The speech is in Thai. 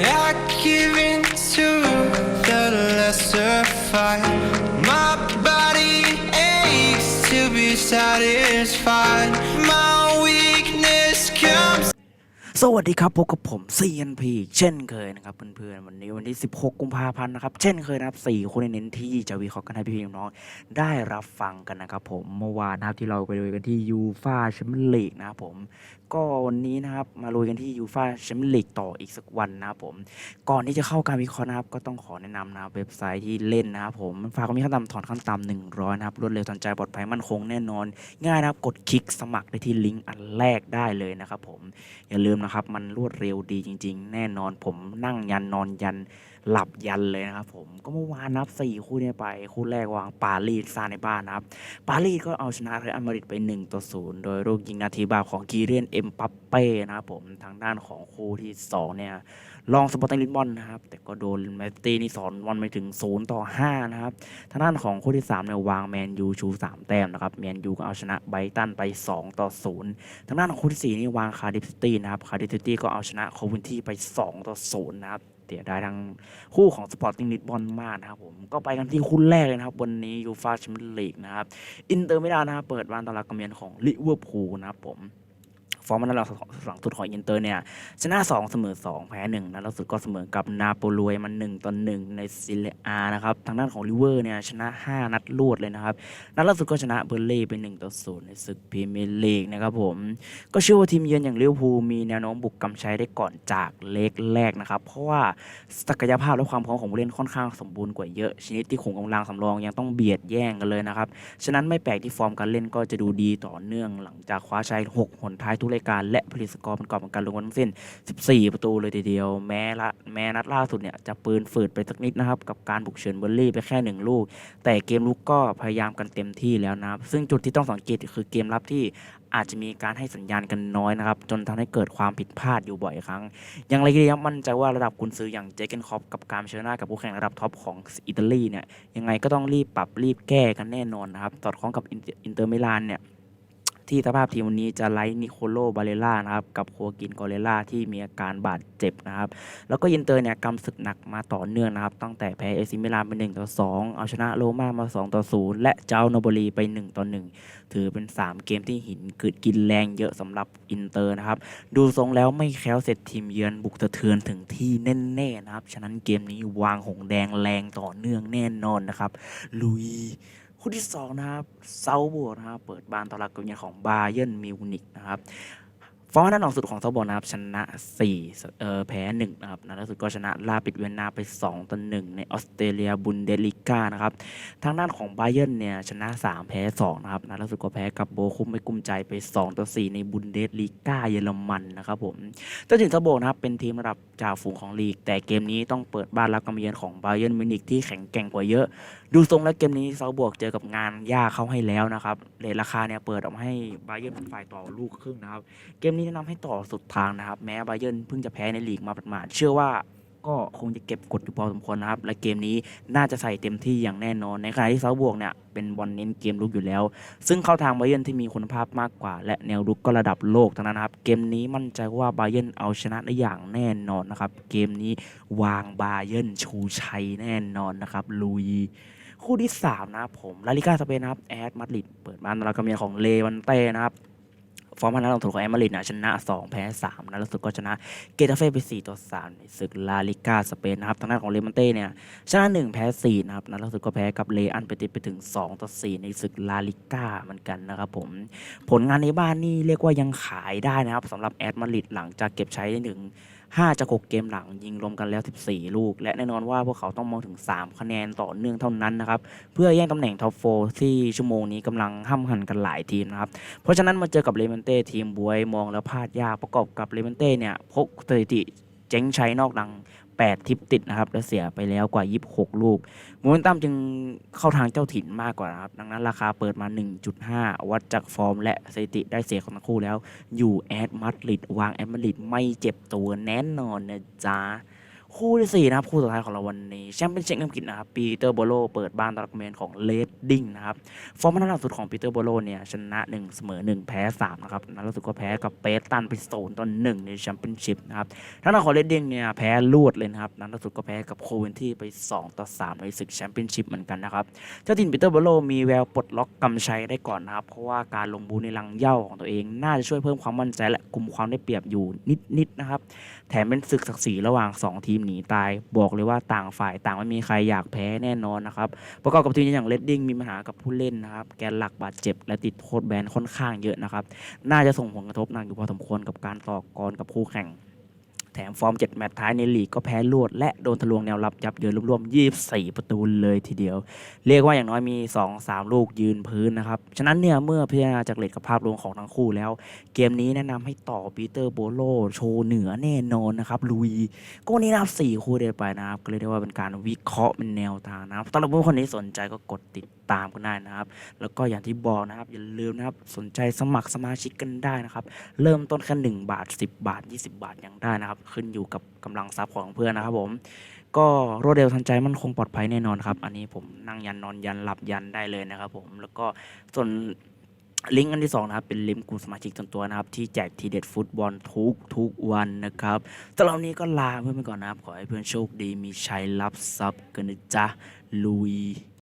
I give in to the lesser fight. My body aches to be satisfied. My. สวัสดีครับพบกับผม CNP เช่นเคยนะครับเพื่อนๆวันนี้วันที่ 16 กุมภาพันธ์นะครับเช่นเคยนะครับ4คนเน้นที่จะวิเคราะห์กันให้พี่ๆน้องๆได้รับฟังกันนะครับผมเมื่อวานนะครับที่เราไปดูกันที่ยูฟาแชมเปี้ยนลีกนะครับผมก็วันนี้นะครับมาลุยกันที่ยูฟาแชมเปี้ยนลีกต่ออีกสักวันนะครับผมก่อนที่จะเข้าการวิเคราะห์นะครับก็ต้องขอแนะนำนะเว็บไซต์ที่เล่นนะครับผมฝากก็มีขั้นต่ำถอนขั้นต่ำหนึ่งร้อยนะครับรวดเร็วทันใจปลอดภัยมั่นคงแน่นอน ง่ายนะครับกดคลิกสมัครได้ที่ลิงก์อันแรกได้เลยนะครับผมอย่าลืมนะครับ มันรวดเร็วดีจริง ๆ แน่นอนผมนั่งยันนอนยันหลับยันเลยนะครับผมก็เมื่อวานนับสี่คู่เนี้ไป คู่แรกวางปารีสซาในบ้านนะครับ ปารีสก็เอาชนะเรอัลมาดริดไป 1 ต่อ 0 โดยลูกยิงนาทีบาปของกีเรียนเอ็มปัปเป้นะครับผมทางด้านของคู่ที่ 2 เนี่ยลองสปอร์ติงลิสบอนนะครับ แต่ก็โดนแมตตี้นี่สอนวันไปถึง 0 ต่อ 5 นะครับ ทางด้านของคู่ที่ 3 เนี่ยวางแมนยูชู 3 แต้มนะครับแมนยูก็เอาชนะไบตันไป 2 ต่อ 0 ทางด้านของคู่ที่ 4 นี่วางคาร์ดิฟซิตี้นะครับคาร์ดิฟซิตี้ก็เอาชนะโควินที่ไป 2 ต่อ 0 นะครับ สียดายทางคู่ของสปอร์ติ้งลิสบอนมากนะครับผมก็ไปกันที่คู่แรกเลยนะครับ วันนี้ยูฟาแชมเปี้ยนลีกนะครับ อินเตอร์ไม่ได้นะครับเปิดบ้านตอนรับกำเนิดของลิเวอร์พูลนะครับผม ฟอร์มมันหลังหลังสุดของอินเตอร์เนี่ยชนะ 2 เสมอ 2 แพ้1นะล่าสุดก็เสมอกับนาโปลวยมัน1ต่อ1ในซิเลอานะครับทางด้านของลิเวอร์เนี่ยชนะ 5 นัดรวดเลยนะครับนัดล่าสุดก็ชนะเบอร์เล่ไป1ต่อ0ในศึกพรีเมียร์ลีกนะครับผมก็เชื่อว่าทีมเยือนอย่างลิเวอร์พูลมีแนวโน้มบุกกำชัยได้ก่อนจากเล็กแรกนะครับเพราะว่าศักยภาพและความพร้อมของผู้เล่นค่อนข้างสมบูรณ์กว่าเยอะชนิดที่ขุมกำลังสำรองยังต้องเบียดแย่งกันเลยนะครับฉะนั้นไม่แปลกที่ฟอร์มการเล่นก็จะดูดีต่อเนื่องหลังจากคว้าชัย 6 หนท้ายทุกรายการและผลิตสกอร์ป็นกอบเป็นการลงกันทั้งสิ้น 14 ประตูเลยทีเดียว แม้ละแม้นัดล่าสุดเนี่ยจะปืนฝืดไปสักนิดนะครับ กับการบุกเฉินเบอร์ลี่ไปแค่ 1 ลูก แต่เกมลุกก็พยายามกันเต็มที่แล้วนะครับ ซึ่งจุดที่ต้องสังเกตคือเกมรับที่อาจจะมีการให้สัญญาณกันน้อยนะครับ จนทำให้เกิดความผิดพลาดอยู่บ่อยครั้ง อย่างไรก็ดีครับมั่นใจว่าระดับกุนซืออย่างเจเกนคอปกับการเชิญหน้ากับผู้แข่งระดับท็อปของอิตาลีเนี่ยยังไงก็ต้องรีบปรับรีบแก้กันแน่นอนนะครับสอดคล้องกับอินเตอร์มิลานเนี่ย ที่สภาพทีมวันนี้จะไล่นิโคโลบาเลล่านะครับกับโคกินกอเรล่าที่มีอาการบาดเจ็บนะครับ แล้วก็อินเตอร์เนี่ยกำศึกหนักมาต่อเนื่องนะครับ ตั้งแต่แพ้เอซิมิลานไป1ต่อ2 เอาชนะโรม่ามา 2 ต่อ 0 และเจ้าโนบลีไป 1 ต่อ 1 ถือเป็น 3 เกมที่หินกึดกินแรงเยอะสำหรับอินเตอร์นะครับ ดูทรงแล้วไม่แคล้วเสร็จทีมเยือนบุกสะเทือนถึงที่แน่ๆนะครับ ฉะนั้นเกมนี้วางหงแดงแรงต่อเนื่องแน่นอนนะครับลุย คู่ที่2นะครับเซาโบว์นะครับเปิดบ้านต้อนรับกับเยือนของบาเยิร์นมิวนิกนะครับฟอร์มด้านหลังสุดของเซาโบว์นะครับชนะ4เอ่อแพ้1นะครับนัดล่าสุดก็ชนะลาปิดเวียนนาไป2ต่อ1ในออสเตรเลียบุนเดลิก้านะครับทางด้านของบาเยิร์นเนี่ยชนะ 3 แพ้2นะครับนัดล่าสุดก็แพ้กับโบคุมไม่กุมใจไป2ต่อ4ในบุนเดลิก้าเยอรมันนะครับผมก็ถึงเซาโบว์นะครับเป็นทีมระดับจ่าฝูงของลีก แต่เกมนี้ต้องเปิดบ้านรับกับเยือนของบาเยิร์นมิวนิกที่แข็งแกร่งกว่าเยอะ ดูทรงแล้วเกมนี้เซาบวกเจอกับงานยากเข้าให้แล้วนะครับเรทราคาเนี่ยเปิดออกมาให้บาเยิร์นเป็นฝ่ายต่อลูกครึ่งนะครับ เกมนี้แนะนำให้ต่อสุดทางนะครับ แม้บาเยิร์นเพิ่งจะแพ้ในลีกมาประมาณเชื่อว่าก็คงจะเก็บกดอยู่พอสมควรนะครับ และเกมนี้น่าจะใส่เต็มที่อย่างแน่นอน ในขณะที่เซาบวกเนี่ยเป็นบอลเน้นเกมลุกอยู่แล้ว ซึ่งเข้าทางบาเยิร์นที่มีคุณภาพมากกว่า และแนวรุกก็ระดับโลกทั้งนั้นครับ เกมนี้มั่นใจว่าบาเยิร์นเอาชนะได้อย่างแน่นอนนะครับ เกมนี้วางบาเยิร์นชูชัยแน่นอนนะครับลุย คู่ที่ 3 นะครับผมลาลิกาสเปนนะครับแอดมาดริดเปิดบ้านรับกับเมีของเลวันเต้นะครับฟอร์มพันธ์นัดลงทุนของแอมาดริดนะชนะ 2 แพ้3นัดล่าสุดก็ชนะเกตาเฟ่ไป 4 ต่อ3ในศึกลาลิก้าสเปนนะครับทางด้านของเลมันเต้เนี่ยชนะ 1 แพ้ 4 นะครับนัดล่าสุดก็แพ้กับเลอันไปติดไปถึง 2 ต่อ 4 ในศึกลาลิก้าเหมือนกันนะครับผมผลงานในบ้านนี่เรียกว่ายังขายได้นะครับสำหรับแอดมาดริดหลังจากเก็บใช้ได้ถึง 5 จาก 6 เกมหลังยิงรวมกันแล้ว 14 ลูก และแน่นอนว่าพวกเขาต้องมองถึง 3 คะแนนต่อเนื่องเท่านั้นนะครับ เพื่อแย่งตำแหน่งท็อปโฟที่ชั่วโมงนี้กำลังห้ำหันกันหลายทีมนะครับ เพราะฉะนั้นมาเจอกับเลเมนเต้ทีมบวยมองแล้วพลาดยากประกอบกับเลเมนเต้เนี่ยพกสถิติเจ๊งใช้นอกดัง 8 ทิปติดนะครับ และเสียไปแล้วกว่า 26 ลูกโมเมนตัมจึงเข้าทางเจ้าถิ่นมากกว่านะครับ ดังนั้นราคาเปิดมา 1.5 วัดจากฟอร์ม และสถิติได้เสียของทั้งคู่แล้ว อยู่แอดมาดริดวางแอดมาดริดไม่เจ็บตัวแน่นอนนะจ๊ะ คู่ที่ 4 นะครับ คู่สุดท้ายของเราวันนี้แชมเปี้ยนชิพอังกฤษนะครับปีเตอร์โบโลเปิดบ้านต้อนรับเมนของเลดดิ้งนะครับ ฟอร์มนัดล่าสุดของปีเตอร์โบโลเนี่ยชนะ 1 เสมอ 1 แพ้ 3 นะครับนัดล่าสุดก็แพ้กับเปตันไปโซนต่อ1ในแชมเปี้ยนชิพนะครับทางด้านของเลดดิ้งเนี่ยแพ้ลวดเลยนะครับนัดล่าสุดก็แพ้กับโคเวนที่ไป 2 ต่อ 3 ในศึกแชมเปี้ยนชิพเหมือนกันนะครับเจ้าถิ่นปีเตอร์โบโลมีแววปลดล็อกกำชัยได้ก่อนนะครับเพราะว่าการลงบูในรังเย้าของตัวเอง น่าจะช่วยเพิ่มความมั่นใจและกลุ่มความได้เปรียบอยู่นิดๆนะครับแถมเป็นศึกศักดิ์ศรีระหว่าง 2 ทีมหนีตาย บอกเลยว่าต่างฝ่ายต่างไม่มีใครอยากแพ้แน่นอนนะครับประกอบกับทีมอย่างเลดดิ้งมีปัญหากับผู้เล่นนะครับแกนหลักบาดเจ็บและติดโทษแบนค่อนข้างเยอะนะครับน่าจะส่งผลกระทบหนักอยู่พอสมควรกับการต่อกรกับคู่แข่ง แถมฟอร์ม 7 แมตช์ท้ายในลีกก็แพ้รวด และโดนทะลวงแนวรับยับเยินรวมๆ 24 ประตูเลยทีเดียว เรียกว่าอย่างน้อยมี 2-3 ลูกยืนพื้นนะครับ ฉะนั้นเนี่ยเมื่อพิจารณาจากเลทกับภาพรวมของทั้งคู่แล้ว เกมนี้แนะนำให้ต่อปีเตอร์โบโลโชว์เหนือแน่นอนนะครับลุยก็นนี้นะครับสี่คู่เดียวไปนะครับ ก็เลยได้ว่าเป็นการวิเคราะห์เป็นแนวทางนะครับสำหรับผู้คนที่สนใจก็กดติดตามกันได้นะครับ แล้วก็อย่างที่บอกนะครับ อย่าลืมนะครับ สนใจสมัครสมาชิกกันได้นะครับ เริ่มต้นแค่หนึ่งบาท 10 บาท 20 บาทยังได้นะครับขึ้นอยู่กับกำลังทรัพย์ของเพื่อนนะครับผม ก็รวดเร็วทันใจมั่นคงปลอดภัยแน่นอนครับ อันนี้ผมนั่งยันนอนยันหลับยันได้เลยนะครับผมแล้วก็ส่วนลิงก์อันที่สองนะครับเป็นลิงก์กลุ่มสมาชิกส่วนตัวนะครับ ที่แจกทีเด็ดฟุตบอลทุกทุกวันนะครับสำหรับนนี้ก็ลาเพื่อนไปก่อนนะครับ ขอให้เพื่อนโชคดีมีชัยรับทรัพย์กันนะจ๊ะลุย